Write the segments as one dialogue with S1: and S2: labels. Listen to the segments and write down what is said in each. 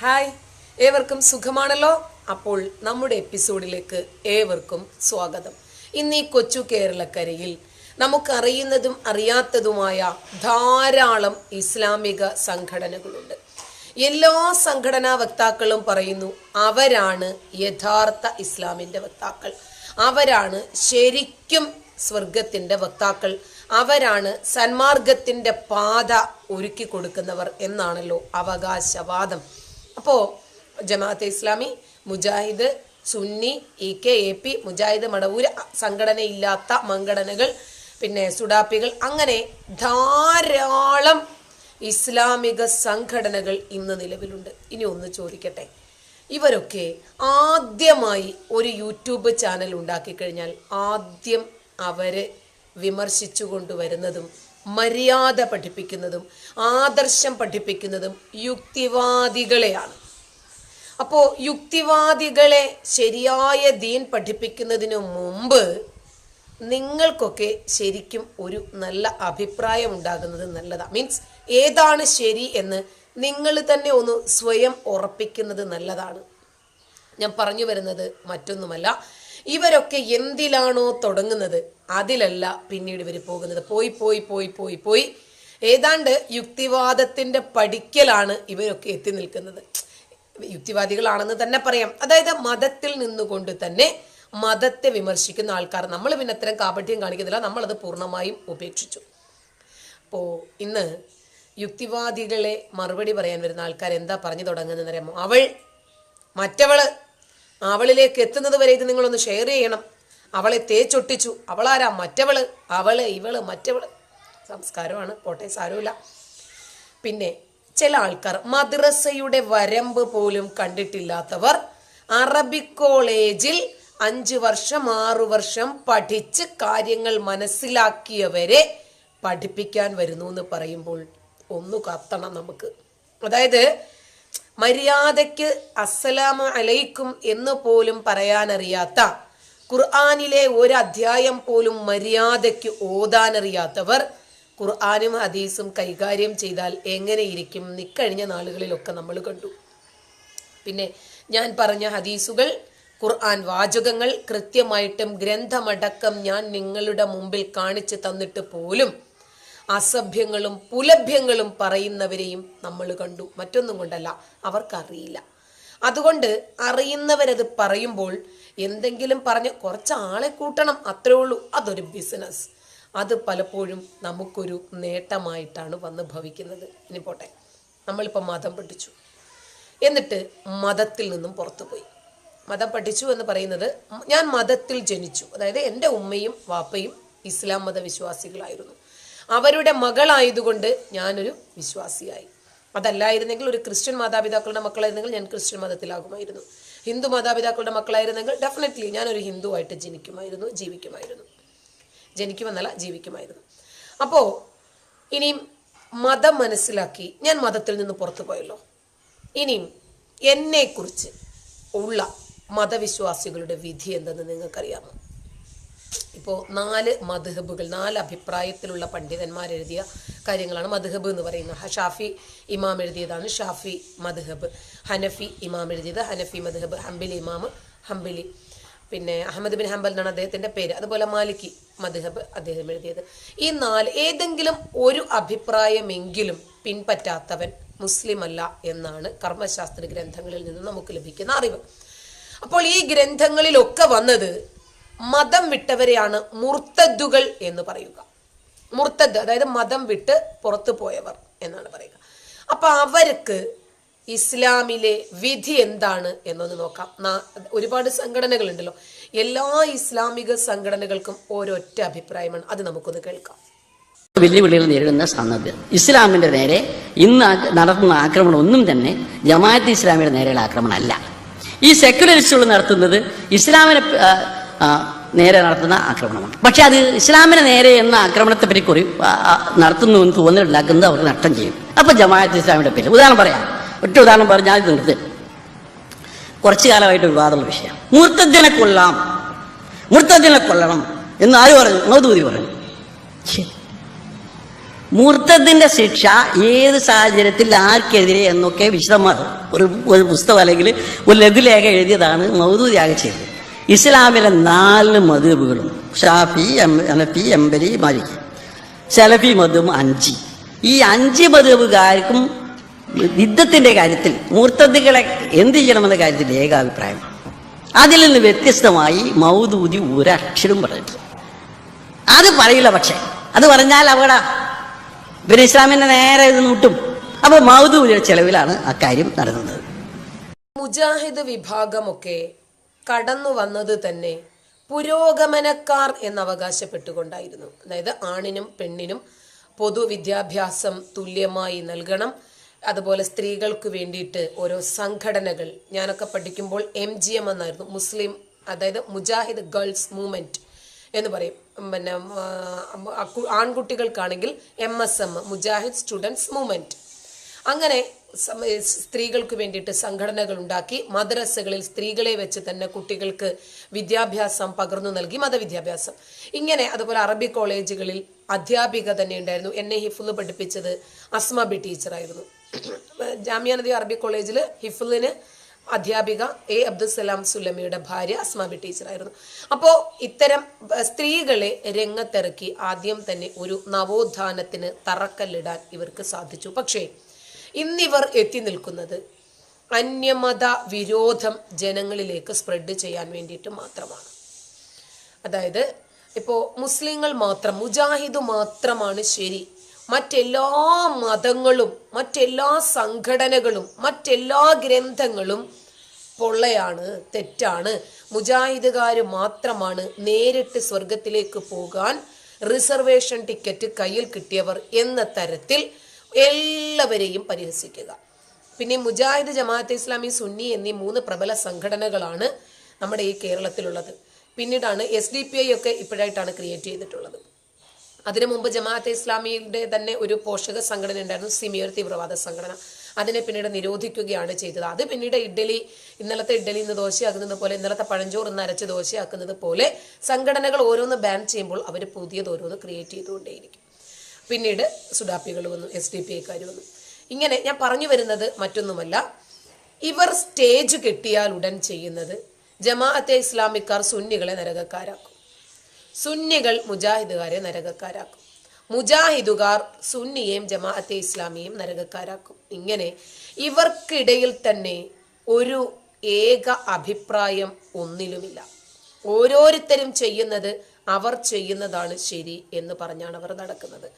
S1: Hi. ഏവർക്കും സുഖമാണല്ലോ? അപ്പോൾ നമ്മുടെ എപ്പിസോഡിലേക്ക് ഏവർക്കും സ്വാഗതം. ഇന്ന് ഈ കൊച്ചു കേരളക്കരയിൽ നമുക്കറിയുന്നതും അറിയാത്തതുമായ ധാരാളം ഇസ്ലാമിക സംഘടനകളുണ്ട്. എല്ലാ സംഘടനാ വക്താക്കളും പറയുന്നു അവരാണ് യഥാർത്ഥ ഇസ്ലാമിന്റെ വക്താക്കൾ. അവരാണ് ശരിക്കും സ്വർഗത്തിന്റെ വക്താക്കൾ. അവരാണ് സന്മാർഗത്തിന്റെ പാത ഒരുക്കി കൊടുക്കുന്നവർ എന്നാണല്ലോ അവകാശവാദം. അപ്പോ Jamaate Islami Mujahid Sunni E K A P Mujahid Madavoor സംഘടനയില്ലാത്ത മംഗടനകൾ പിന്നെ സുഡാപ്പികൾ അങ്ങനെ ധാരാളം ഇസ്ലാമിക സംഘടനകൾ ഇന്ന് നിലവിലുണ്ട്. ഇനി ഒന്ന് ചോദിക്കട്ടെ. ഇവരൊക്കെ ആദ്യമായി ഒരു യൂട്യൂബ് ചാനൽ ഉണ്ടാക്കി കഴിഞ്ഞാൽ ആദ്യം അവരെ വിമർശിച്ചു കൊണ്ടുവരുന്നതും മര്യാദ പഠിപ്പിക്കുന്നതും ആദർശം പഠിപ്പിക്കുന്നതും യുക്തിവാദികളെയാണ്. അപ്പോൾ യുക്തിവാദികളെ ശരിയായ ദീൻ പഠിപ്പിക്കുന്നതിന് മുമ്പ് നിങ്ങൾക്കൊക്കെ ശരിക്കും ഒരു നല്ല അഭിപ്രായം ഉണ്ടാകുന്നത് നല്ലതാണ് മീൻസ് ഏതാണ് ശരി എന്ന് നിങ്ങൾ തന്നെ ഒന്ന് സ്വയം ഉറപ്പിക്കുന്നത് നല്ലതാണ്. ഞാൻ പറഞ്ഞു വരുന്നത് മറ്റൊന്നുമല്ല. ഇവരൊക്കെ എന്തിലാണോ തുടങ്ങുന്നത് അതിലല്ല പിന്നീട് ഇവർ പോകുന്നത്. പോയി പോയി പോയി പോയി പോയി. ഏതാണ്ട് യുക്തിവാദത്തിന്റെ പഠിക്കലാണ് ഇവരൊക്കെ എത്തി നിൽക്കുന്നത്. യുക്തിവാദികളാണെന്ന് തന്നെ പറയാം. അതായത് മതത്തിൽ നിന്നുകൊണ്ട് തന്നെ മതത്തെ വിമർശിക്കുന്ന ആൾക്കാർ. നമ്മൾ പിന്നെ അത്തരം കാപട്യം കാണിക്കുന്നില്ല. നമ്മളത് പൂർണമായും ഉപേക്ഷിച്ചു. അപ്പോൾ ഇന്ന് യുക്തിവാദികളെ മറുപടി പറയാൻ വരുന്ന ആൾക്കാർ എന്താ പറഞ്ഞു തുടങ്ങുന്നതെന്ന് അവൾ മറ്റവൾ അവളിലേക്ക് എത്തുന്നത് വരെ ഇത് നിങ്ങളൊന്ന് ഷെയർ ചെയ്യണം. അവളെ തേച്ചൊട്ടിച്ചു. അവളാരാ? മറ്റവൾ. അവൾ ഇവൾ മറ്റവൾ. സംസ്കാരമാണ്. പോട്ടെ സാരമില്ല. പിന്നെ ചില ആൾക്കാർ മദ്രസയുടെ വരമ്പ് പോലും കണ്ടിട്ടില്ലാത്തവർ അറബി കോളേജിൽ അഞ്ച് വർഷം ആറു വർഷം പഠിച്ച് കാര്യങ്ങൾ മനസ്സിലാക്കിയവരെ പഠിപ്പിക്കാൻ വരുന്നു എന്ന് പറയുമ്പോൾ ഒന്ന് കത്തണം നമുക്ക്. അതായത് മര്യാദയ്ക്ക് അസ്സലാമു അലൈക്കും എന്ന് പോലും പറയാനറിയാത്ത ഖുർആാനിലെ ഒരു അധ്യായം പോലും മര്യാദയ്ക്ക് ഓതാനറിയാത്തവർ ഖുർആാനും ഹദീസും കൈകാര്യം ചെയ്താൽ എങ്ങനെയിരിക്കും? നിക്കഴിഞ്ഞ നാളുകളിലൊക്കെ നമ്മൾ കണ്ടു. പിന്നെ ഞാൻ പറഞ്ഞ ഹദീസുകൾ ഖുർആൻ വാചകങ്ങൾ കൃത്യമായിട്ടും ഗ്രന്ഥമടക്കം ഞാൻ നിങ്ങളുടെ മുമ്പിൽ കാണിച്ചു തന്നിട്ട് പോലും അസഭ്യങ്ങളും പുലഭ്യങ്ങളും പറയുന്നവരെയും നമ്മൾ കണ്ടു. മറ്റൊന്നും കൊണ്ടല്ല അവർക്കറിയില്ല. അതുകൊണ്ട് അറിയുന്നവരത് പറയുമ്പോൾ എന്തെങ്കിലും പറഞ്ഞ് കുറച്ച് ആളെ കൂട്ടണം അത്രേ ഉള്ളൂ. അതൊരു ബിസിനസ് അത് പലപ്പോഴും നമുക്കൊരു നേട്ടമായിട്ടാണ് വന്ന് ഭവിക്കുന്നത്. ഇനി പോട്ടെ. നമ്മളിപ്പോൾ മതം പഠിച്ചു. എന്നിട്ട് മതത്തിൽ നിന്നും പുറത്തുപോയി മതം പഠിച്ചു എന്ന് പറയുന്നത് ഞാൻ മതത്തിൽ ജനിച്ചു. അതായത് എന്റെ ഉമ്മയും വാപ്പയും ഇസ്ലാം മതവിശ്വാസികളായിരുന്നു. അവരുടെ മകളായതുകൊണ്ട് ഞാനൊരു വിശ്വാസിയായി. അതല്ലായിരുന്നെങ്കിൽ ഒരു ക്രിസ്ത്യൻ മാതാപിതാക്കളുടെ മക്കളായിരുന്നെങ്കിൽ ഞാൻ ക്രിസ്ത്യൻ മതത്തിലാകുമായിരുന്നു. ഹിന്ദു മാതാപിതാക്കളുടെ മക്കളായിരുന്നെങ്കിൽ ഡെഫിനറ്റ്ലി ഹിന്ദു ആയിട്ട് ജനിക്കുമായിരുന്നു ജീവിക്കുമായിരുന്നു. ജനിക്കുമെന്നല്ല ജീവിക്കുമായിരുന്നു. അപ്പോൾ ഇനിയും മതം മനസ്സിലാക്കി ഞാൻ മതത്തിൽ നിന്ന് പുറത്തു പോയല്ലോ. ഇനിയും എന്നെക്കുറിച്ച് ഉള്ള മതവിശ്വാസികളുടെ വിധി എന്തെന്ന് നിങ്ങൾക്കറിയാമോ? ഇപ്പോൾ നാല് മധുഹബുകൾ നാല് അഭിപ്രായത്തിലുള്ള പണ്ഡിതന്മാർ എഴുതിയ കാര്യങ്ങളാണ് മധുഹബ് എന്ന് പറയുന്നത്. ഷാഫി ഇമാം എഴുതിയതാണ് ഷാഫി മധുഹബ് ഹനഫി ഇമാം എഴുതിയത് ഹനഫി മധുഹബ് ഹംബിലി ഇമാം ഹംബിലി. പിന്നെ അഹമ്മദ് ബിൻ ഹംബൽ എന്നാണ് അദ്ദേഹത്തിന്റെ പേര്. അതുപോലെ മാലിക്കി മധുഹബ് അദ്ദേഹം എഴുതിയത്. ഈ നാല് ഏതെങ്കിലും ഒരു അഭിപ്രായമെങ്കിലും പിൻപറ്റാത്തവൻ മുസ്ലിം അല്ല എന്നാണ് കർമ്മശാസ്ത്ര ഗ്രന്ഥങ്ങളിൽ നിന്ന് നമുക്ക് ലഭിക്കുന്ന അറിവ്. അപ്പോൾ ഈ ഗ്രന്ഥങ്ങളിലൊക്കെ വന്നത് മതം വിട്ടവരെയാണ് മുർത്തദ്ദുകൾ എന്ന് പറയുക. മുർത്തദ് അതായത് മതം വിട്ട് പുറത്തു പോയവർ എന്നാണ് പറയുക. അപ്പൊ അവർക്ക് ഇസ്ലാമിലെ വിധി എന്താണ് എന്നൊന്ന് നോക്കാം. ഒരുപാട് സംഘടനകളുണ്ടല്ലോ. എല്ലാ ഇസ്ലാമിക സംഘടനകൾക്കും ഓരോറ്റ അഭിപ്രായമാണ്. അത് നമുക്കൊന്ന് കേൾക്കാം.
S2: വെല്ലുവിളികൾ നേരിടുന്ന സന്നദ്ധ ഇസ്ലാമിന്റെ നേരെ ഇന്ന് നടത്തുന്ന ആക്രമണം ഒന്നും തന്നെ ജമാഅത്ത് ഇസ്ലാമിയുടെ നേരെയുള്ള ആക്രമണമല്ല. ഈ സെക്യുലറിസ്റ്റുകൾ നടത്തുന്നത് ഇസ്ലാമിനെ നേരെ നടത്തുന്ന ആക്രമണമാണ്. പക്ഷെ അത് ഇസ്ലാമിനെ നേരെ എന്ന ആക്രമണത്തെ പറ്റി കുറി നടത്തുന്നു എന്ന് തോന്നലുണ്ടാക്കുന്നത് അവർക്ക് നഷ്ടം ചെയ്യും. അപ്പൊ ജമാഅത്ത് ഇസ്ലാമിയുടെ പേര് ഉദാഹരണം പറയാം. ഒറ്റ ഉദാഹരണം പറഞ്ഞാൽ ഇത് നിർത്തി. കുറച്ചു കാലമായിട്ട് വിവാദമുള്ള വിഷയം. മൂർത്തജ്ജനെ കൊല്ലാം. മൂർത്തജ്ജനെ കൊല്ലണം എന്ന് ആര് പറഞ്ഞു? മൗദൂതി പറഞ്ഞു. മൂർത്തത്തിന്റെ ശിക്ഷ ഏത് സാഹചര്യത്തിൽ ആർക്കെതിരെ എന്നൊക്കെ വിശദമാണ് ഒരു ഒരു പുസ്തകം അല്ലെങ്കിൽ ഒരു ലഘുലേഖ എഴുതിയതാണ് മൗദൂദിയാകെ ചെയ്തത്. ഇസ്ലാമിലെ നാല് മധുബുകളും. ഷാഫി അനഫി എംബലി മാലിക്. സലഫി മധുവും അഞ്ച്. ഈ അഞ്ച് മധുബുകാർക്കും യുദ്ധത്തിന്റെ കാര്യത്തിൽ മൂർത്തതികളെ എന്ത് ചെയ്യണമെന്ന കാര്യത്തിൽ ഏകാഭിപ്രായം. അതിൽ നിന്ന് വ്യത്യസ്തമായി മൗദൂതി ഒരക്ഷരം പറഞ്ഞിട്ടില്ല അത് പറയില്ല പക്ഷേ. അത് പറഞ്ഞാൽ അവിടെ പിന്നെ ഇസ്ലാമിന്റെ നേരെ ഇത് നൂട്ടും അപ്പോൾ മൗദൂദിയുടെ ചെലവിലാണ് അക്കാര്യം നടന്നത്.
S1: മുജാഹിദ് വിഭാഗമൊക്കെ കടന്നു വന്നത് തന്നെ പുരോഗമനക്കാർ എന്നവകാശപ്പെട്ടുകൊണ്ടായിരുന്നു. അതായത് ആണിനും പെണ്ണിനും പൊതുവിദ്യാഭ്യാസം തുല്യമായി നൽകണം. അതുപോലെ സ്ത്രീകൾക്ക് വേണ്ടിയിട്ട് ഓരോ സംഘടനകൾ. ഞാനൊക്കെ പഠിക്കുമ്പോൾ എം ജി എം എന്നായിരുന്നു. മുസ്ലിം അതായത് മുജാഹിദ് ഗേൾസ് മൂവ്മെന്റ് എന്ന് പറയും. പിന്നെ ആൺകുട്ടികൾക്കാണെങ്കിൽ M S M Mujahid students movement അങ്ങനെ സ്ത്രീകൾക്ക് വേണ്ടിയിട്ട് സംഘടനകൾ ഉണ്ടാക്കി മദ്രസകളിൽ സ്ത്രീകളെ വെച്ച് തന്നെ കുട്ടികൾക്ക് വിദ്യാഭ്യാസം പകർന്നു നൽകി മതവിദ്യാഭ്യാസം. ഇങ്ങനെ അതുപോലെ അറബി കോളേജുകളിൽ അധ്യാപിക തന്നെ ഉണ്ടായിരുന്നു. എന്നെ ഹിഫുൽ പഠിപ്പിച്ചത് അസ്മ ബി ടീച്ചറായിരുന്നു ജാമ്യ നദി അറബി കോളേജിൽ ഹിഫുലിന് അധ്യാപിക എ അബ്ദുസലാം സുലമിയുടെ ഭാര്യ അസ്മ ബി ടീച്ചറായിരുന്നു അപ്പോൾ ഇത്തരം സ്ത്രീകളെ രംഗത്തിറക്കി ആദ്യം തന്നെ ഒരു നവോത്ഥാനത്തിന് തറക്കല്ലിടാൻ ഇവർക്ക് സാധിച്ചു. പക്ഷേ ഇന്നിവർ എത്തി നിൽക്കുന്നത് അന്യമത വിരോധം ജനങ്ങളിലേക്ക് സ്പ്രെഡ് ചെയ്യാൻ വേണ്ടിയിട്ട് മാത്രമാണ്. അതായത് ഇപ്പോൾ മുസ്ലിങ്ങൾ മാത്രം മുജാഹിദ് മാത്രമാണ് ശരി. മറ്റെല്ലാ മതങ്ങളും മറ്റെല്ലാ സംഘടനകളും മറ്റെല്ലാ ഗ്രന്ഥങ്ങളും പൊള്ളയാണ് തെറ്റാണ്. മുജാഹിദുകാർ മാത്രമാണ് നേരിട്ട് സ്വർഗത്തിലേക്ക് പോകാൻ റിസർവേഷൻ ടിക്കറ്റ് കയ്യിൽ കിട്ടിയവർ എന്ന തരത്തിൽ എല്ലാവരെയും പരിഹസിക്കുക. പിന്നെ മുജാഹിദ് ജമാഅത്തെ ഇസ്ലാമി സുന്നി എന്നീ മൂന്ന് പ്രബല സംഘടനകളാണ് നമ്മുടെ ഈ കേരളത്തിലുള്ളത്. പിന്നീടാണ് എസ് ഡി പി ഐ ഒക്കെ ഇപ്പോഴായിട്ടാണ് ക്രിയേറ്റ് ചെയ്തിട്ടുള്ളത്. അതിനു മുമ്പ് ജമാഅത്തെ ഇസ്ലാമിയുടെ തന്നെ ഒരു പോഷക സംഘടന ഉണ്ടായിരുന്നു സിമിയർ തീവ്രവാദ സംഘടന. അതിനെ പിന്നീട് നിരോധിക്കുകയാണ് ചെയ്തത്. അത് പിന്നീട് ഇഡ്ഡലി ഇന്നലത്തെ ഇഡ്ഡലി ഇന്ന് ദോശയാക്കുന്നത് പോലെ ഇന്നലത്തെ പഴഞ്ചോറ് ഇന്ന് അരച്ച് ദോശയാക്കുന്നത് പോലെ സംഘടനകൾ ഓരോന്ന് ബാൻ ചെയ്യുമ്പോൾ അവർ പുതിയത് ഓരോന്ന് ക്രിയേറ്റ് ചെയ്തുകൊണ്ടേയിരിക്കും. പിന്നീട് സുഡാപ്പികൾ വന്നു എസ് ഡി പി ഐക്കാർ വന്നു. ഇങ്ങനെ ഞാൻ പറഞ്ഞു വരുന്നത് മറ്റൊന്നുമല്ല. ഇവർ സ്റ്റേജ് കെട്ടിയാൽ ഉടൻ ചെയ്യുന്നത് ജമാഅത്തെ ഇസ്ലാമിക്കാർ സുന്നികളെ നരകക്കാരാക്കും. സുന്നികൾ മുജാഹിദുകാരെ നരകക്കാരാക്കും. മുജാഹിദുകാർ സുന്നിയെയും ജമാഅത്തെ ഇസ്ലാമിയെയും നരകക്കാരാക്കും. ഇങ്ങനെ ഇവർക്കിടയിൽ തന്നെ ഒരു ഏക അഭിപ്രായം ഒന്നിലുമില്ല. ഓരോരുത്തരും ചെയ്യുന്നത് അവർ ചെയ്യുന്നതാണ് ശരി എന്ന് പറഞ്ഞാണ് അവർ നടക്കുന്നത്.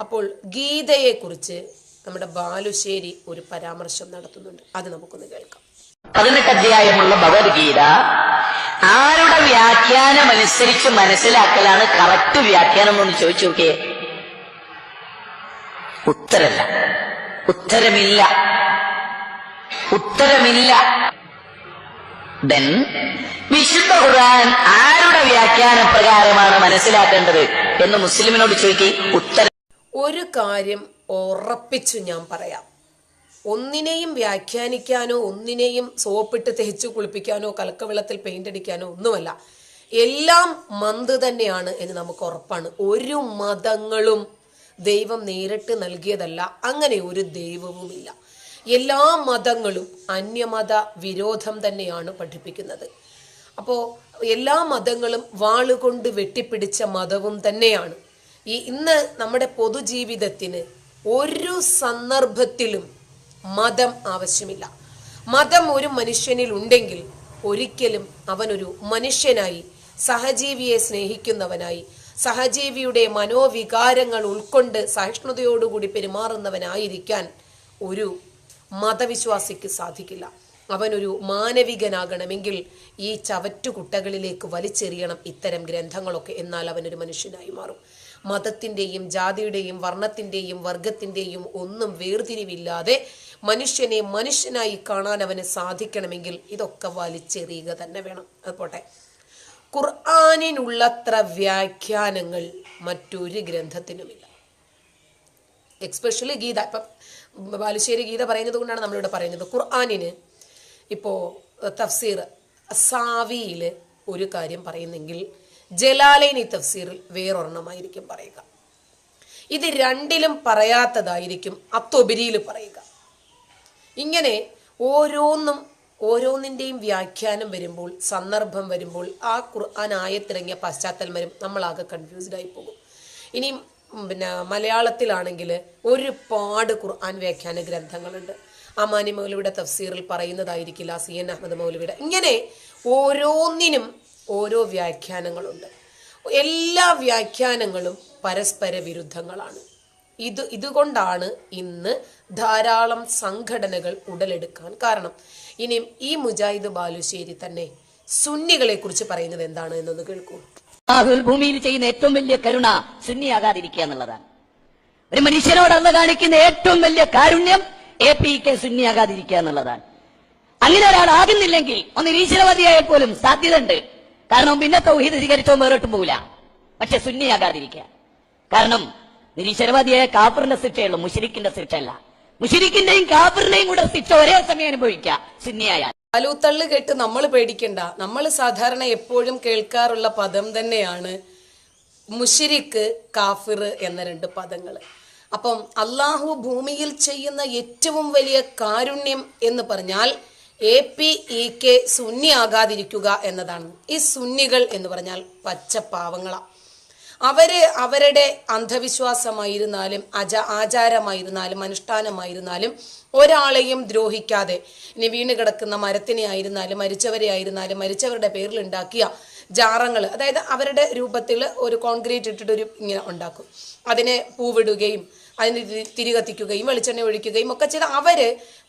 S1: അപ്പോൾ ഗീതയെക്കുറിച്ച് നമ്മുടെ ബാലുശ്ശേരി ഒരു പരാമർശം നടത്തുന്നുണ്ട്. അത് നമുക്കൊന്ന് കേൾക്കാം.
S2: പതിനെട്ട് അധ്യായമുള്ള ഭഗവത്ഗീത. ആരുടെ വ്യാഖ്യാനം അനുസരിച്ച് മനസ്സിലാക്കലാണ് കറക്റ്റ് വ്യാഖ്യാനം എന്നൊന്ന് ചോദിച്ചു നോക്കിയേ? ഉത്തരല്ല. ഉത്തരമില്ല. ഉത്തരമില്ല. ദെൻ വിശുദ്ധ ഖുർആൻ ആരുടെ വ്യാഖ്യാന പ്രകാരമാണ് മനസ്സിലാക്കേണ്ടത് എന്ന് മുസ്ലിമിനോട് ചോദിക്കി ഉത്തരം
S1: ഒരു കാര്യം ഉറപ്പിച്ചു ഞാൻ പറയാം. ഒന്നിനെയും വ്യാഖ്യാനിക്കാനോ ഒന്നിനെയും സോപ്പിട്ട് തേച്ചു കുളിപ്പിക്കാനോ കലക്കവെള്ളത്തിൽ പെയിന്റ് അടിക്കാനോ ഒന്നുമല്ല. എല്ലാം മന്ത് തന്നെയാണ് എന്ന് നമുക്ക് ഉറപ്പാണ്. ഒരു മതങ്ങളും ദൈവം നേരിട്ട് നൽകിയതല്ല. അങ്ങനെ ഒരു ദൈവവുമില്ല. എല്ലാ മതങ്ങളും അന്യമത വിരോധം തന്നെയാണ് പഠിപ്പിക്കുന്നത്. അപ്പോൾ എല്ലാ മതങ്ങളും വാളുകൊണ്ട് വെട്ടിപ്പിടിച്ച മതവും തന്നെയാണ്. ഈ ഇന്ന് നമ്മുടെ പൊതുജീവിതത്തിന് ഒരു സന്ദർഭത്തിലും മതം ആവശ്യമില്ല. മതം ഒരു മനുഷ്യനിൽ ഉണ്ടെങ്കിൽ ഒരിക്കലും അവനൊരു മനുഷ്യനായി സഹജീവിയെ സ്നേഹിക്കുന്നവനായി സഹജീവിയുടെ മനോവികാരങ്ങൾ ഉൾക്കൊണ്ട് സഹിഷ്ണുതയോടുകൂടി പെരുമാറുന്നവനായിരിക്കാൻ ഒരു മതവിശ്വാസിക്ക് സാധിക്കില്ല. അവനൊരു മാനവികനാകണമെങ്കിൽ ഈ ചവറ്റുകുട്ടകളിലേക്ക് വലിച്ചെറിയണം ഇത്തരം ഗ്രന്ഥങ്ങളൊക്കെ. എന്നാൽ അവനൊരു മനുഷ്യനായി മാറും. മതത്തിന്റെയും ജാതിയുടെയും വർണത്തിന്റെയും വർഗത്തിന്റെയും ഒന്നും വേർതിരിവില്ലാതെ മനുഷ്യനെ മനുഷ്യനായി കാണാൻ അവന് സാധിക്കണമെങ്കിൽ ഇതൊക്കെ വലിച്ചെറിയുക തന്നെ വേണം. അത് പോട്ടെ. ഖുർആാനിനുള്ളത്ര വ്യാഖ്യാനങ്ങൾ മറ്റൊരു ഗ്രന്ഥത്തിനുമില്ല. എക്സ്പെഷ്യലി ഗീത. ഇപ്പം ബാലുശ്ശേരി ഗീത പറയുന്നത് കൊണ്ടാണ് നമ്മളിവിടെ പറയുന്നത്. ഖുർആാനിന് ഇപ്പോൾ തഫ്സീർ സാവിയിൽ ഒരു കാര്യം പറയുന്നെങ്കിൽ ജലാലൈനി തഫ്സീറിൽ വേറൊരെണ്ണമായിരിക്കും പറയുക. ഇത് രണ്ടിലും പറയാത്തതായിരിക്കും അത്തൊബരിയിൽ പറയുക. ഇങ്ങനെ ഓരോന്നും ഓരോന്നിന്റെയും വ്യാഖ്യാനം വരുമ്പോൾ സന്ദർഭം വരുമ്പോൾ ആ ഖുർആൻ ആയത്തിറങ്ങിയ പശ്ചാത്തലം വരും. നമ്മളാകെ കൺഫ്യൂസ്ഡ് ആയി പോകും. ഇനി പിന്നെ മലയാളത്തിലാണെങ്കിൽ ഒരുപാട് ഖുർആൻ വ്യാഖ്യാന ഗ്രന്ഥങ്ങളുണ്ട്. അമാനി മൗലവിയുടെ തഫ്സീറിൽ പറയുന്നതായിരിക്കില്ല സി എൻ അഹമ്മദ് മൗലവിയുടെ. ഇങ്ങനെ ഓരോന്നിനും ഓരോ വ്യാഖ്യാനങ്ങളുണ്ട്. എല്ലാ വ്യാഖ്യാനങ്ങളും പരസ്പര വിരുദ്ധങ്ങളാണ്. ഇത് ഇതുകൊണ്ടാണ് ഇന്ന് ധാരാളം സംഘടനകൾ ഉടലെടുക്കാൻ കാരണം. ഇനിയും ഈ മുജാഹിദ് ബാലുശ്ശേരി തന്നെ സുന്നികളെ കുറിച്ച് പറയുന്നത് എന്താണ് എന്നൊന്ന് കേൾക്കൂ.
S3: ഭൂമിയിൽ ചെയ്യുന്ന ഏറ്റവും വലിയ കരുണ സുന്നിയാകാതിരിക്കുക എന്നുള്ളതാണ്. ഒരു മനുഷ്യനോട് അന്ന് കാണിക്കുന്ന ഏറ്റവും വലിയ കാരുണ്യം എ പി കെ സുന്നിയാകാതിരിക്കുക എന്നുള്ളതാണ്. അങ്ങനെ ഒരാൾ ആകുന്നില്ലെങ്കിൽ ഒന്ന് ഈശ്വരവാദിയായ പോലും സാധ്യതയുണ്ട്. കാരണം പിന്നെ തൗഹീദ് സ്വീകരിച്ചോ വേറിട്ടും പോകില്ല പക്ഷെ സുന്നിയാകാതിരിക്കുക. കാരണം നിരീശ്വരവാദിയായ കാഫറിന്റെ ശിക്ഷയുള്ളൂ മുഷിരിക്കിന്റെ ശിക്ഷയല്ല. മുഷിരിക്കിന്റെയും കാഫറിന്റെയും കൂടെ ശിക്ഷ ഒരേ സമയം അനുഭവിക്കുക സുന്നിയായാൽ.
S1: അലൂത്തള്ള് കേട്ട് നമ്മൾ പേടിക്കണ്ട. നമ്മൾ സാധാരണ എപ്പോഴും കേൾക്കാറുള്ള പദം തന്നെയാണ് മുഷിരിക്ക് കാഫിർ എന്ന രണ്ട് പദങ്ങൾ. അപ്പം അള്ളാഹു ഭൂമിയിൽ ചെയ്യുന്ന ഏറ്റവും വലിയ കാരുണ്യം എന്ന് പറഞ്ഞാൽ A P E K Sunni ആകാതിരിക്കുക എന്നതാണ്. ഈ സുന്നികൾ എന്ന് പറഞ്ഞാൽ പച്ചപ്പാവങ്ങളാ അവർ അവരുടെ അന്ധവിശ്വാസമായിരുന്നാലും അജ ആചാരമായിരുന്നാലും അനുഷ്ഠാനമായിരുന്നാലും ഒരാളെയും ദ്രോഹിക്കാതെ ഇനി വീണ് കിടക്കുന്ന മരത്തിനെ ആയിരുന്നാലും മരിച്ചവരെ ആയിരുന്നാലും മരിച്ചവരുടെ പേരിൽ ഉണ്ടാക്കിയ ജാറങ്ങൾ അതായത് അവരുടെ രൂപത്തിൽ ഒരു കോൺക്രീറ്റ് ഇട്ടിട്ടൊരു ഇങ്ങനെ ഉണ്ടാക്കും. അതിനെ പൂവിടുകയും അതിന് തിരി കത്തിക്കുകയും വെളിച്ചെണ്ണ ഒഴിക്കുകയും ഒക്കെ ചെയ്ത് അവർ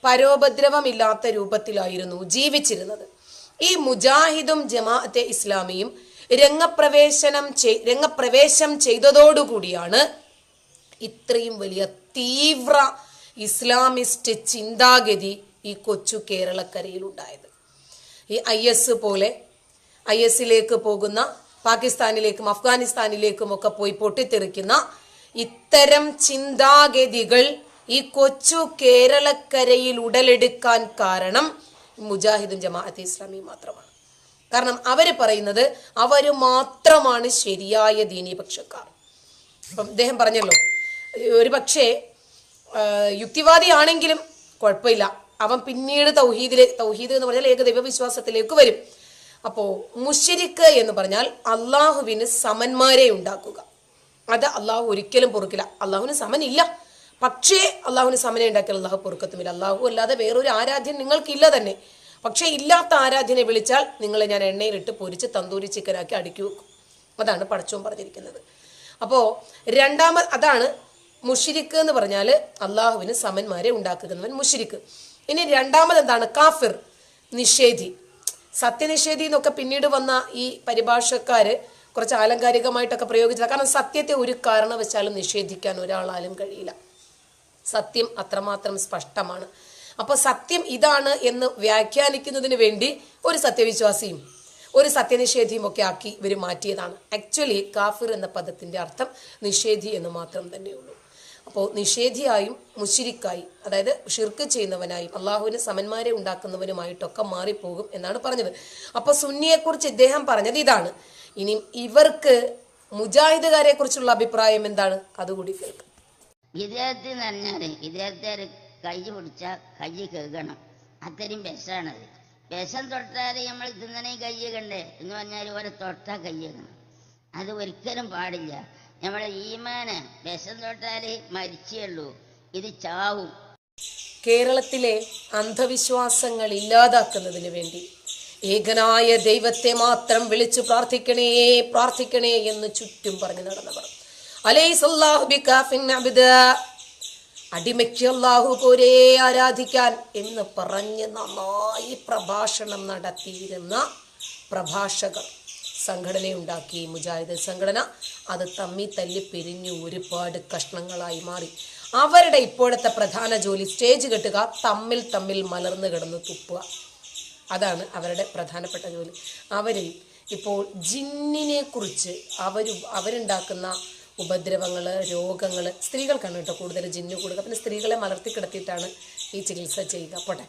S1: പരോപദ്രവമില്ലാത്ത രൂപത്തിലായിരുന്നു ജീവിച്ചിരുന്നത്. ഈ മുജാഹിദും ജമാഅത്തെ ഇസ്ലാമിയും രംഗപ്രവേശനം രംഗപ്രവേശം ചെയ്തതോടുകൂടിയാണ് ഇത്രയും വലിയ തീവ്ര ഇസ്ലാമിസ്റ്റ് ചിന്താഗതി ഈ കൊച്ചു കേരളക്കരയിൽ ഉണ്ടായത് ഈ ഐ എസ് പോലെ ഐ എസിലേക്ക് പോകുന്ന പാകിസ്ഥാനിലേക്കും അഫ്ഗാനിസ്ഥാനിലേക്കും ഒക്കെ പോയി പൊട്ടിത്തെറിക്കുന്ന ഇത്തരം ചിന്താഗതികൾ ഈ കൊച്ചു കേരളക്കരയിൽ ഉടലെടുക്കാൻ കാരണം മുജാഹിദ് ജമാഅത്തെ ഇസ്ലാമി മാത്രമാണ്. കാരണം അവർ പറയുന്നത് അവർ മാത്രമാണ് ശരിയായ ദീനീപക്ഷക്കാർ അപ്പം അദ്ദേഹം പറഞ്ഞല്ലോ ഒരു പക്ഷേ യുക്തിവാദിയാണെങ്കിലും കുഴപ്പമില്ല. അവൻ പിന്നീട് തൗഹീദിലെ തൗഹീദ് എന്ന് പറഞ്ഞാൽ ഏകദൈവ വിശ്വാസത്തിലേക്ക് വരും. അപ്പോൾ മുഷിരിക്ക് എന്ന് പറഞ്ഞാൽ അള്ളാഹുവിന് സമന്മാരെ ഉണ്ടാക്കുക. അത് അള്ളാഹു ഒരിക്കലും പൊറുക്കില്ല. അള്ളാഹുവിന് സമനില്ല. പക്ഷേ അള്ളാഹുവിന് സമനെ ഉണ്ടാക്കിയാൽ അള്ളാഹു പൊറുക്കത്തുമില്ല. അള്ളാഹു അല്ലാതെ വേറൊരു ആരാധ്യൻ നിങ്ങൾക്കില്ല തന്നെ. പക്ഷേ ഇല്ലാത്ത ആരാധ്യനെ വിളിച്ചാൽ നിങ്ങളെ ഞാൻ എണ്ണയിലിട്ട് പൊരിച്ച് തന്തൂരി ചിക്കനാക്കി അടുക്കി വെക്കും. അതാണ് പടച്ചോൻ പറഞ്ഞിരിക്കുന്നത്. അപ്പോൾ രണ്ടാമത് അതാണ് മുഷിരിക്ക് എന്ന് പറഞ്ഞാൽ അള്ളാഹുവിന് സമന്മാരെ ഉണ്ടാക്കുന്നവൻ മുഷിരിക്ക്. ഇനി രണ്ടാമത് എന്താണ്? കാഫിർ നിഷേധി. സത്യനിഷേധി എന്നൊക്കെ പിന്നീട് വന്ന ഈ പരിഭാഷക്കാര് കുറച്ച് ആലങ്കാരികമായിട്ടൊക്കെ പ്രയോഗിച്ചത്. കാരണം സത്യത്തെ ഒരു കാരണവശാലും നിഷേധിക്കാൻ ഒരാളാലും കഴിയില്ല. സത്യം അത്രമാത്രം സ്പഷ്ടമാണ്. അപ്പൊ സത്യം ഇതാണ് എന്ന് വ്യാഖ്യാനിക്കുന്നതിന് വേണ്ടി ഒരു സത്യവിശ്വാസിയും ഒരു സത്യനിഷേധിയും ഒക്കെ ആക്കി ഇവർ മാറ്റിയതാണ്. ആക്ച്വലി കാഫിർ എന്ന പദത്തിന്റെ അർത്ഥം നിഷേധി എന്ന് മാത്രം തന്നെയുള്ളൂ. അപ്പോൾ നിഷേധിയായും മുഷിരിക്കായി അതായത് ഷിർക്ക് ചെയ്യുന്നവനായും അള്ളാഹുവിന് സമന്മാരെ ഉണ്ടാക്കുന്നവനുമായിട്ടൊക്കെ മാറിപ്പോകും എന്നാണ് പറഞ്ഞത്. അപ്പോൾ സുന്നിയെക്കുറിച്ച് ഇദ്ദേഹം പറഞ്ഞത് ഇതാണ്. ഇനി ഇവർക്ക് മുജാഹിദുകാരെ കുറിച്ചുള്ള അഭിപ്രായം എന്താണ്? അതുകൂടി കേൾക്കാം.
S4: വിദ്യാർത്ഥി എന്ന് പറഞ്ഞാൽ വിദ്യാർത്ഥിയാർ കൈ പിടിച്ചാൽ കൈ കേൾക്കണം അത്രയും വിഷമാണത് വിഷം തൊട്ടാൽ നമ്മൾ തിന്നണേ കൈ കണ്ടേ എന്ന് പറഞ്ഞാൽ ഓരോ തൊട്ടാൽ കൈ കഴുകണം. അത് ഒരിക്കലും പാടില്ല. നമ്മളെ ഈമാന് വിഷം തൊട്ടാലേ മരിച്ചേ ഉള്ളൂ ഇത് ചാവും.
S1: കേരളത്തിലെ അന്ധവിശ്വാസങ്ങൾ ഇല്ലാതാക്കുന്നതിന് വേണ്ടി ഏകനായ ദൈവത്തെ മാത്രം വിളിച്ചു പ്രാർത്ഥിക്കണേ പ്രാർത്ഥിക്കണേ എന്ന് ചുറ്റും പറഞ്ഞു നടന്നവർ. അടിമയ്ക്ക് അല്ലാഹു പോരേ ആരാധിക്കാൻ എന്ന് പറഞ്ഞ് നന്നായി പ്രഭാഷണം നടത്തിയിരുന്ന പ്രഭാഷകർ. സംഘടന സംഘടനയുണ്ടാക്കി മുജാഹിദ് സംഘടന. അത് തമ്മി തല്ലി പിരിഞ്ഞു ഒരുപാട് കഷ്ണങ്ങളായി മാറി. അവരുടെ ഇപ്പോഴത്തെ പ്രധാന ജോലി സ്റ്റേജ് കെട്ടുക തമ്മിൽ തമ്മിൽ മലർന്നു കിടന്ന് തുപ്പുക. അതാണ് അവരുടെ പ്രധാനപ്പെട്ട ജോലി. അവരിൽ ഇപ്പോൾ ജിന്നിനെ കുറിച്ച് അവർ അവരുണ്ടാക്കുന്ന ഉപദ്രവങ്ങൾ രോഗങ്ങൾ സ്ത്രീകൾക്കാണ് കേട്ടോ കൂടുതൽ ജിന്നു കൊടുക്കുക പിന്നെ സ്ത്രീകളെ മലർത്തി കിടത്തിയിട്ടാണ് ഈ ചികിത്സ ചെയ്യുക. പോട്ടെ.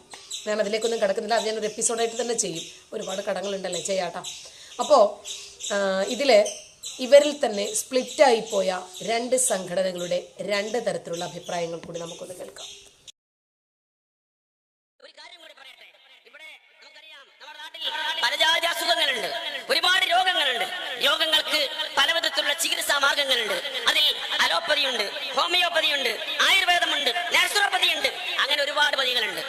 S1: ഞാൻ അതിലേക്കൊന്നും കിടക്കുന്നില്ല. അത് ഞാനൊരു എപ്പിസോഡായിട്ട് തന്നെ ചെയ്യും. ഒരുപാട് കടങ്ങളുണ്ടല്ലേ? ചെയ്യാട്ടാ. അപ്പോൾ ഇതിൽ ഇവരിൽ തന്നെ സ്പ്ലിറ്റായി പോയ രണ്ട് സംഘടനകളുടെ രണ്ട് തരത്തിലുള്ള അഭിപ്രായങ്ങൾ കൂടി നമുക്കൊന്ന് കേൾക്കാം
S5: ഒരു കാര്യം കൂടി പറയട്ടെ ഇവിടെ നമുക്കറിയാം നമ്മുടെ നാട്ടിൽ അസുഖങ്ങളുണ്ട് ഒരുപാട് രോഗങ്ങളുണ്ട്. രോഗങ്ങൾക്ക് പലവിധത്തിലുള്ള ചികിത്സാ മാർഗങ്ങളുണ്ട്. അതിൽ അലോപ്പതി ഉണ്ട് ഹോമിയോപ്പതി ഉണ്ട് ആയുർവേദമുണ്ട് നാച്ചുറോപ്പതി ഉണ്ട് അങ്ങനെ ഒരുപാട് പതികളുണ്ട്.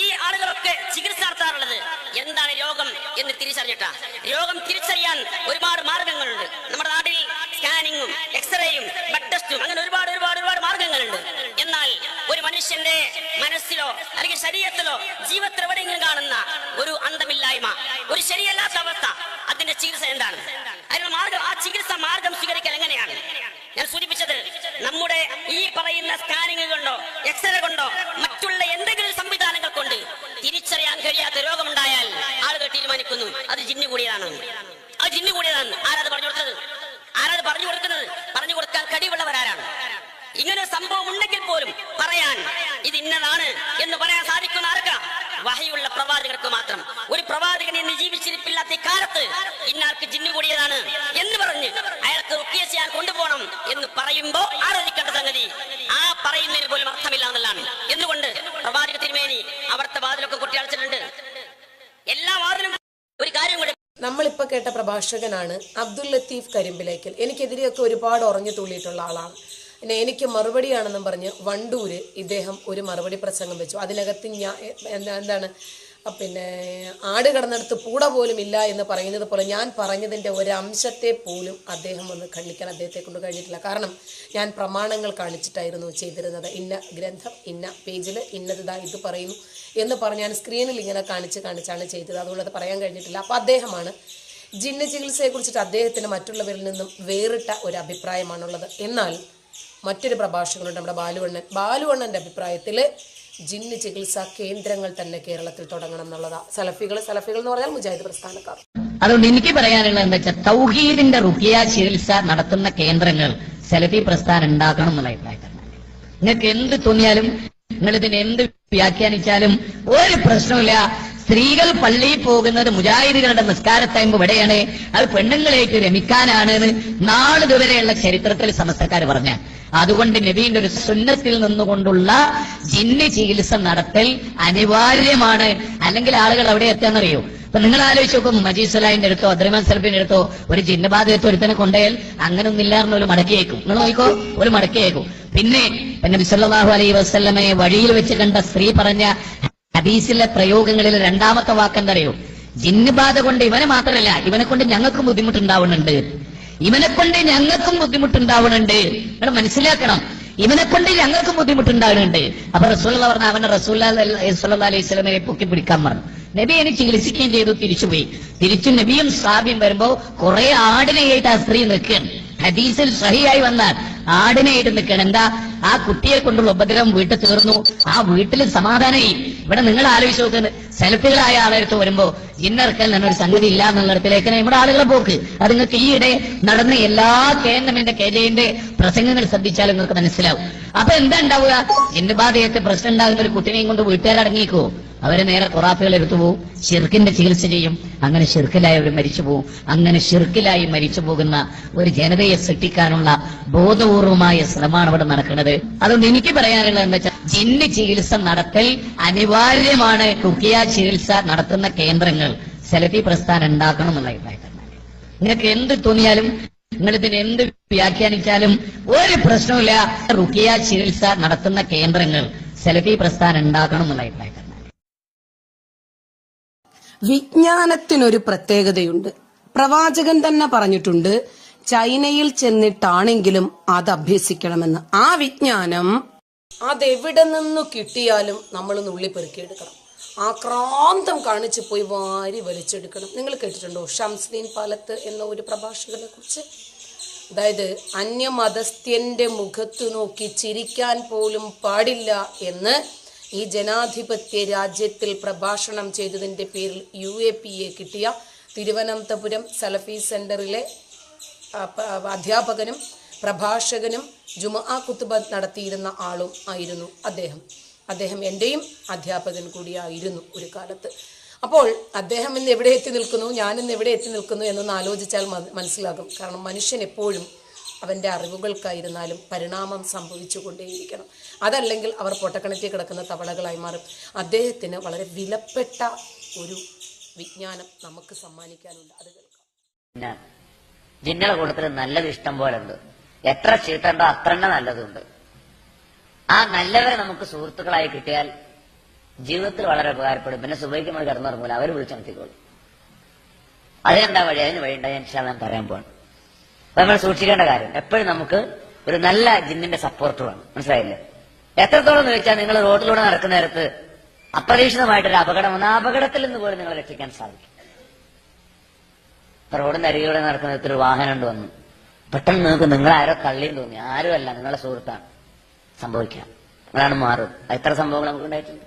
S5: ഈ ആളുകളൊക്കെ ചികിത്സ നടത്താറുള്ളത് എന്താണ് രോഗം എന്ന് തിരിച്ചറിഞ്ഞിട്ടാ? രോഗം തിരിച്ചറിയാൻ ഒരുപാട് മാർഗങ്ങളുണ്ട്. നമ്മുടെ നാട്ടിൽ സ്കാനിങ്ങും എക്സ്റേയും ബ്ലഡ് ടെസ്റ്റും അങ്ങനെ ഒരുപാട് ഒരുപാട് ഒരുപാട് മാർഗങ്ങളുണ്ട്. എന്നാൽ ഒരു മനുഷ്യന്റെ മനസ്സിലോ അല്ലെങ്കിൽ ശരീരത്തിലോ ജീവിതത്തിൽ എവിടെയെങ്കിലും കാണുന്ന ഒരു അന്തമില്ലായ്മ ഒരു ശരിയല്ലാത്ത അവസ്ഥ അതിന്റെ ചികിത്സ എന്താണ് അതിനുള്ള മാർഗം ആ ചികിത്സ മാർഗം സ്വീകരിക്കാൻ എങ്ങനെയാണ് ഞാൻ സൂചിപ്പിച്ചത് നമ്മുടെ ഈ പറയുന്ന സ്കാനിങ് കൊണ്ടോ എക്സ്റേ കൊണ്ടോ മറ്റുള്ള എന്തെങ്കിലും സംവിധാനങ്ങൾ കൊണ്ട് തിരിച്ചറിയാൻ കഴിയാത്ത രോഗമുണ്ടായാൽ ആളുകൾ തീരുമാനിക്കുന്നു. അത് ജിന്നു കൂടിയതാണ് അത് ജിന്നു കൂടിയതാണ് ആരാത് പറഞ്ഞു കൊടുത്തത് ആരാത് പറഞ്ഞു കൊടുക്കുന്നത് പറഞ്ഞു കൊടുക്കാൻ കഴിവുള്ളവരാരാണ് ഇങ്ങനെ ഒരു സംഭവം ഉണ്ടെങ്കിൽ പോലും പറയാൻ ഇത് ഇന്നതാണ് എന്ന് പറയാൻ സാധിക്കുന്ന ആർക്കാ വഹയുള്ള പ്രവാചകർക്ക് മാത്രം. ഒരു പ്രവാചകൻ ഇന്ന് ജീവിച്ചിരിപ്പില്ലാത്ത കാലത്ത് ഇന്നാൾക്ക് ജിന്നു കൂടിയതാണ് എന്ന് പറഞ്ഞ് അയാൾക്ക് റുക്കിയ ചെയ്യാൻ കൊണ്ടുപോകണം എന്ന് പറയുമ്പോ ആലോചിക്കേണ്ട സംഗതി. ആ പറയുന്നതിന് പോലും അർത്ഥമില്ല എന്നുള്ളതാണ്. എന്തുകൊണ്ട്? പ്രവാചക തിരുമേനി അവിടുത്തെ വാതിലൊക്കെ കുട്ടി അടച്ചിട്ടുണ്ട്. എല്ലാ വാതിലും ഒരു കാര്യം കൂടി
S1: നമ്മളിപ്പോൾ കേട്ട പ്രഭാഷകനാണ് അബ്ദുൽ ലത്തീഫ് കരിമ്പിലേക്കൽ. എനിക്കെതിരെയൊക്കെ ഒരുപാട് ഉറഞ്ഞു തുള്ളിയിട്ടുള്ള ആളാണ്. പിന്നെ എനിക്ക് മറുപടിയാണെന്നും പറഞ്ഞ് വണ്ടൂര് ഇദ്ദേഹം ഒരു മറുപടി പ്രസംഗം വെച്ചു. അതിനകത്ത് ഞാൻ എന്താ എന്താണ് പിന്നെ ആട് കടന്നെടുത്ത് പൂട പോലും ഇല്ല എന്ന് പറയുന്നത് പോലെ ഞാൻ പറഞ്ഞതിന്റെ ഒരംശത്തെ പോലും അദ്ദേഹം ഒന്ന് ഖണ്ഡിക്കാൻ അദ്ദേഹത്തെ കൊണ്ട് കഴിഞ്ഞിട്ടില്ല. കാരണം ഞാൻ പ്രമാണങ്ങൾ കാണിച്ചിട്ടായിരുന്നു ചെയ്തിരുന്നത്. ഇന്ന ഗ്രന്ഥം ഇന്ന പേജിൽ ഇന്നതാ ഇത് പറയുന്നു എന്ന് പറഞ്ഞ് ഞാൻ സ്ക്രീനിൽ ഇങ്ങനെ കാണിച്ച് കാണിച്ചാണ് ചെയ്തത്. അതുകൊണ്ട് അത് പറയാൻ കഴിഞ്ഞിട്ടില്ല. അപ്പോൾ അദ്ദേഹമാണ് ജിന്ന ചികിത്സയെ കുറിച്ചിട്ട് അദ്ദേഹത്തിന് മറ്റുള്ളവരിൽ നിന്നും വേറിട്ട ഒരു അഭിപ്രായമാണുള്ളത്. എന്നാൽ മറ്റൊരു പ്രഭാഷകനുണ്ട് നമ്മുടെ ബാലുവണ്ണൻ. ബാലുവണ്ണന്റെ അഭിപ്രായത്തിൽ ജിന്ന് ചികിത്സാ കേന്ദ്രങ്ങൾ തന്നെ കേരളത്തിൽ തുടങ്ങണം എന്നുള്ളതാ. സലഫികൾ സലഫികൾ എന്ന് പറഞ്ഞാൽ മുജാഹിദ് പ്രസ്ഥാനക്കാർ.
S3: അതുകൊണ്ട് എനിക്ക് പറയാനുള്ളത് എന്താ വെച്ചാൽ തൗഹീദിന്റെ റുഹിയ ചികിത്സ നടത്തുന്ന കേന്ദ്രങ്ങൾ സലഫി പ്രസ്ഥാനം ഉണ്ടാക്കണം എന്നുള്ള അഭിപ്രായത്തിലാണ്. നിങ്ങൾക്ക് എന്ത് തോന്നിയാലും നിങ്ങൾ ഇതിനെ എന്ത് വ്യാഖ്യാനിച്ചാലും ഒരു പ്രശ്നമില്ല സ്ത്രീകൾ പള്ളിയിൽ പോകുന്നത് മുജാഹിദുകളുടെ നിസ്കാര ടൈം ഇവിടെയാണ്. അത് പെണ്ണുങ്ങളേക്ക് രമിക്കാനാണ് എന്ന് നാളിതുവരെയുള്ള ചരിത്രത്തിൽ സമസ്തക്കാർ പറഞ്ഞ. അതുകൊണ്ട് നബീന്റെ ഒരു സുന്നത്തിൽ നിന്നുകൊണ്ടുള്ള ജിന്ന് ചികിത്സ നടത്തൽ അനിവാര്യമാണ്. അല്ലെങ്കിൽ ആളുകൾ അവിടെ എത്താന്നറിയോ അപ്പൊ നിങ്ങൾ ആലോചിച്ച് നോക്കും മജീദ് സലാഹിന്റെ അടുത്തോ അദ്രമാൻ സലഫിന്റെ അടുത്തോ ഒരു ജിന്നബാധയത്തോ ഒരുത്തനെ കൊണ്ടുപോയാൽ അങ്ങനെ ഒന്നില്ലായിരുന്നു ഒരു മടക്കിയേക്കും നിങ്ങൾ നോക്കിക്കോ ഒരു മടക്കിയേക്കും പിന്നെ നബി സല്ലല്ലാഹു അലൈഹി വസല്ലമയെ വഴിയിൽ വെച്ച് കണ്ട സ്ത്രീ പറഞ്ഞ ഹദീസിലെ പ്രയോഗങ്ങളിൽ രണ്ടാമത്തെ വാക്കെന്തറിയോ ജിന്നുബാധ കൊണ്ട് ഇവനെ മാത്രമല്ല ഇവനെ കൊണ്ട് ഞങ്ങൾക്കും ബുദ്ധിമുട്ടുണ്ടാവുന്നുണ്ട്. ഇവനെ കൊണ്ട് ഞങ്ങൾക്കും ബുദ്ധിമുട്ടുണ്ടാവുന്നുണ്ട്. നിങ്ങൾ മനസ്സിലാക്കണം. ഇവനെ കൊണ്ട് ഞങ്ങൾക്കും ബുദ്ധിമുട്ടുണ്ടാവുന്നുണ്ട്. അപ്പൊ റസൂൽ പറഞ്ഞ അവനെ റസൂൽ അലൈഹി സ്വലമിനെ പൊക്കി പിടിക്കാൻ പറഞ്ഞു. നബി എന്നെ ചികിത്സിക്കുകയും ചെയ്തു തിരിച്ചുപോയി. തിരിച്ചു നബിയും സാബിയും വരുമ്പോ കുറെ ആടിനെയായിട്ട് ആ സ്ത്രീ നിൽക്കുകയാണ്. ഹദീസിൽ സഹിയായി വന്നാൽ ആടിനെയായിട്ട് നിൽക്കണം എന്താ? ആ കുട്ടിയെ കൊണ്ടുള്ള ഉപദ്രവം വീട്ടിൽ തീർന്നു. ആ വീട്ടിൽ സമാധാനമായി ഇവിടെ നിങ്ങൾ ആലോചിച്ച് നോക്കുന്നത് സെൽഫികളായ ആളെടുത്ത് വരുമ്പോ ഇന്നർക്കൽ എന്നൊരു സംഗതി ഇല്ല എന്നുള്ളിടത്തിലേക്ക് നമ്മുടെ ആളുകളെ പോക്ക്. അത് നിങ്ങൾക്ക് ഈയിടെ നടന്ന എല്ലാ കേന്ദ്രമിന്റെ കെജയുടെ പ്രസംഗങ്ങൾ ശ്രദ്ധിച്ചാൽ നിങ്ങൾക്ക് മനസ്സിലാവും. അപ്പൊ എന്താ ഉണ്ടാവുക? ജിന്നുബാധയൊക്കെ പ്രശ്നം ഉണ്ടാകുന്ന ഒരു കുട്ടിനെയും കൊണ്ട് വീട്ടുകാരടങ്ങിക്കോ? അവരെ നേരെ ഖുറാഫികൾ എടുത്തു പോകും ഷിർക്കിന്റെ ചികിത്സ ചെയ്യും. അങ്ങനെ ഷിർക്കിലായി അവർ മരിച്ചു പോകും അങ്ങനെ ഷിർക്കിലായി മരിച്ചു പോകുന്ന ഒരു ജനതയെ സൃഷ്ടിക്കാനുള്ള ബോധപൂർവമായ ശ്രമമാണ് ഇവിടെ നടക്കുന്നത്. അതുകൊണ്ട് എനിക്ക് പറയാനുള്ളത് എന്താ വെച്ചാൽ ജിന്ന് ചികിത്സ നടത്തൽ അനിവാര്യമാണ്. റുക്കിയ ചികിത്സ നടത്തുന്ന കേന്ദ്രങ്ങൾ സെലഫി പ്രസ്ഥാനം ഉണ്ടാക്കണം എന്നുള്ള അഭിപ്രായത്തിലാണ്. നിങ്ങൾക്ക് എന്ത് തോന്നിയാലും നിങ്ങൾ ഇതിനെ എന്ത് വ്യാഖ്യാനിച്ചാലും ഒരു പ്രശ്നമില്ല റുക്കിയ ചികിത്സ നടത്തുന്ന കേന്ദ്രങ്ങൾ സെലഫി പ്രസ്ഥാനം ഉണ്ടാക്കണം എന്നുള്ള അഭിപ്രായത്തിലാണ്.
S1: വിജ്ഞാനത്തിനൊരു പ്രത്യേകതയുണ്ട്. പ്രവാചകൻ തന്നെ പറഞ്ഞിട്ടുണ്ട് ചൈനയിൽ ചെന്നിട്ടാണെങ്കിലും അത് അഭ്യസിക്കണമെന്ന്. ആ വിജ്ഞാനം അതെവിടെ നിന്ന് കിട്ടിയാലും നമ്മൾ നുള്ളി പെറുക്കിയെടുക്കണം ആക്രാന്തം കാണിച്ച് പോയി വാരി വലിച്ചെടുക്കണം. നിങ്ങൾ കേട്ടിട്ടുണ്ടോ? ഷംസ്ദീൻ പാലത്ത് എന്ന ഒരു പ്രഭാഷകനെ കുറിച്ച്? അതായത് അന്യമതസ്ഥ്യന്റെ മുഖത്തു നോക്കി ചിരിക്കാൻ പോലും പാടില്ല എന്ന് ഈ ജനാധിപത്യ രാജ്യത്തിൽ പ്രഭാഷണം ചെയ്തതിന്റെ പേരിൽ യു എ പി എ കിട്ടിയ തിരുവനന്തപുരം സലഫി സെന്ററിലെ അധ്യാപകനും പ്രഭാഷകനും ജുമാ കുത്തുബ നടത്തിയിരുന്ന ആളും ആയിരുന്നു അദ്ദേഹം. അദ്ദേഹം എന്റെയും അധ്യാപകൻ കൂടിയായിരുന്നു ഒരു കാലത്ത്. അപ്പോൾ അദ്ദേഹം ഇന്ന് എവിടെ എത്തി നിൽക്കുന്നു? ഞാനിന്ന് എവിടെ എത്തി നിൽക്കുന്നു എന്നൊന്ന് ആലോചിച്ചാൽ മനസ്സിലാകും. കാരണം മനുഷ്യൻ എപ്പോഴും അവന്റെ അറിവുകൾക്കായിരുന്നാലും പരിണാമം സംഭവിച്ചുകൊണ്ടേയിരിക്കണം. അതല്ലെങ്കിൽ അവർ പൊട്ടക്കണറ്റി കിടക്കുന്ന തവളകളായി മാറും. അദ്ദേഹത്തിന് വളരെ വിലപ്പെട്ട ഒരു വിജ്ഞാനം നമുക്ക് സമ്മാനിക്കാനുണ്ട്. അത് കേൾക്കാം.
S3: ജിന്നുടെ കൂട്ടത്തിൽ നല്ലത് ഇഷ്ടം പോലെ ഉണ്ട് എത്ര ചീത്തണ്ടോ അത്ര തന്നെ നല്ലതുണ്ട്. ആ നല്ലവരെ നമുക്ക് സുഹൃത്തുക്കളായി കിട്ടിയാൽ ജീവിതത്തിൽ വളരെ ഉപകാരപ്പെടും. പിന്നെ സുബൈക്ക് നമ്മൾ കിടന്നുറങ്ങൂല. അവർ വിളിച്ചു നടത്തിക്കോളൂ അതിനെന്താ വഴി? അതിന് വഴി ഉണ്ടായി ഞാൻ പറയാൻ അപ്പൊ നമ്മൾ സൂക്ഷിക്കേണ്ട കാര്യം. എപ്പോഴും നമുക്ക് ഒരു നല്ല ജിന്നിന്റെ സപ്പോർട്ട് വേണം. മനസ്സിലായില്ലേ? എത്രത്തോളം എന്ന് വെച്ചാൽ നിങ്ങൾ റോഡിലൂടെ നടക്കുന്ന നേരത്ത് അപ്രതീക്ഷിതമായിട്ടൊരു അപകടം വന്ന അപകടത്തിൽ നിന്ന് പോലും നിങ്ങളെ രക്ഷിക്കാൻ സാധിക്കും. റോഡിന്റെ അരികിലൂടെ നടക്കുന്ന ഒരു വാഹനം ഉണ്ട് വന്നു. പെട്ടെന്ന് നിങ്ങൾക്ക് നിങ്ങൾ ആരോ തള്ളിയും തോന്നി. ആരുമല്ല നിങ്ങളുടെ സുഹൃത്താണ്. സംഭവിക്കാം. അതാണ് മാറും എത്ര സംഭവങ്ങൾ നമുക്ക് ഉണ്ടായിട്ടുണ്ട്.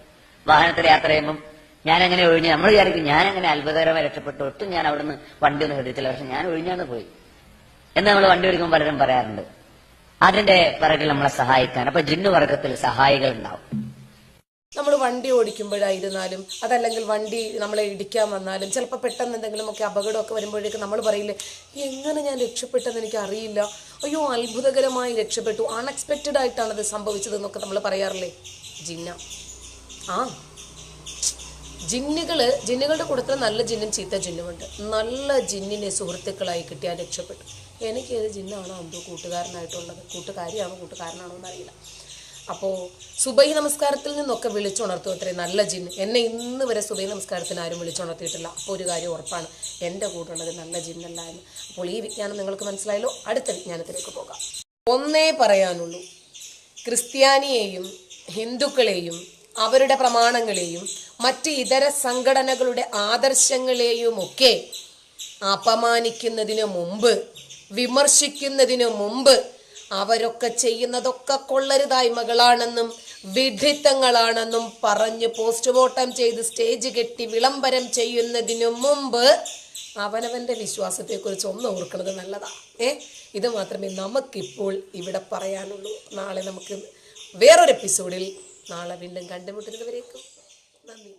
S3: വാഹനത്തിൽ യാത്ര ചെയ്യുമ്പോൾ ഞാൻ എങ്ങനെ ഒഴിഞ്ഞു നമ്മൾ വിചാരിക്കും ഞാൻ എങ്ങനെ അത്ഭുതകരമായി രക്ഷപ്പെട്ടു. ഒട്ടും ഞാൻ അവിടുന്ന് വണ്ടി ഒന്നും ഹൃദയത്തില്ല പക്ഷെ ഞാൻ ഒഴിഞ്ഞാണ് പോയി. എന്ന് നമ്മൾ വണ്ടി ഓടിക്കുമ്പോൾ പലരും പറയാറുണ്ട്. അതിന്റെ പിറകിൽ നമ്മളെ സഹായിക്കാൻ. അപ്പൊ ജിന്നു വർഗത്തിൽ സഹായികൾ ഉണ്ടാവും.
S1: നമ്മൾ വണ്ടി ഓടിക്കുമ്പോഴായിരുന്നാലും അതല്ലെങ്കിൽ വണ്ടി നമ്മളെ ഇടിക്കാൻ വന്നാലും ചിലപ്പോൾ പെട്ടെന്ന് എന്തെങ്കിലുമൊക്കെ അപകടമൊക്കെ വരുമ്പോഴേക്കും നമ്മൾ പറയില്ലേ എങ്ങനെ ഞാൻ രക്ഷപ്പെട്ടെന്ന് എനിക്ക് അറിയില്ല അയ്യോ അത്ഭുതകരമായി രക്ഷപ്പെട്ടു. അൺഎക്സ്പെക്റ്റഡ് ആയിട്ടാണ് അത് സംഭവിച്ചതെന്നൊക്കെ നമ്മൾ പറയാറില്ലേ? ജിന്ന. ആ. ജിന്നുകൾ ജിന്നുകളുടെ കൂട്ടത്തിൽ നല്ല ജിന്നും ചീത്ത ജിന്നുമുണ്ട്. നല്ല ജിന്നിനെ സുഹൃത്തുക്കളായി കിട്ടിയാൽ രക്ഷപ്പെട്ടു. എനിക്ക് ഏത് ജിന്നാണോ എന്തോ കൂട്ടുകാരനായിട്ടുള്ളത്? കൂട്ടുകാരിയാണോ കൂട്ടുകാരനാണോ എന്നറിയില്ല. അപ്പോൾ സുബൈ നമസ്കാരത്തിൽ നിന്നൊക്കെ വിളിച്ചുണർത്തും അത്രേ നല്ല ജിൻ എന്നെ ഇന്ന് വരെ സുബൈ നമസ്കാരത്തിന് ആരും വിളിച്ചുണർത്തിയിട്ടില്ല. അപ്പോൾ ഒരു കാര്യം ഉറപ്പാണ്. എന്റെ കൂട്ടുള്ളത് നല്ല ജിന്നല്ല എന്ന്. അപ്പോൾ ഈ വിജ്ഞാനം നിങ്ങൾക്ക് മനസ്സിലായല്ലോ? അടുത്ത വിജ്ഞാനത്തിലേക്ക് പോകാം. ഒന്നേ പറയാനുള്ളൂ. ക്രിസ്ത്യാനിയെയും ഹിന്ദുക്കളെയും അവരുടെ പ്രമാണങ്ങളെയും മറ്റ് ഇതര സംഘടനകളുടെ ആദർശങ്ങളെയുമൊക്കെ അപമാനിക്കുന്നതിന് മുമ്പ് വിമർശിക്കുന്നതിന് മുമ്പ് അവരൊക്കെ ചെയ്യുന്നതൊക്കെ കൊള്ളരുതായ്മകളാണെന്നും വിഡിത്തങ്ങളാണെന്നും പറഞ്ഞ് പോസ്റ്റ്മോർട്ടം ചെയ്ത് സ്റ്റേജ് കെട്ടി വിളംബരം ചെയ്യുന്നതിനു മുമ്പ് അവനവന്റെ വിശ്വാസത്തെക്കുറിച്ച് ഒന്ന് ഓർക്കുന്നത് നല്ലതാണ് ഏ? ഇത് മാത്രമേ നമുക്കിപ്പോൾ ഇവിടെ പറയാനുള്ളൂ. നാളെ നമുക്ക് വേറൊരു എപ്പിസോഡിൽ നാളെ വീണ്ടും കണ്ടുമുട്ടുന്നവരേക്കും നന്ദി.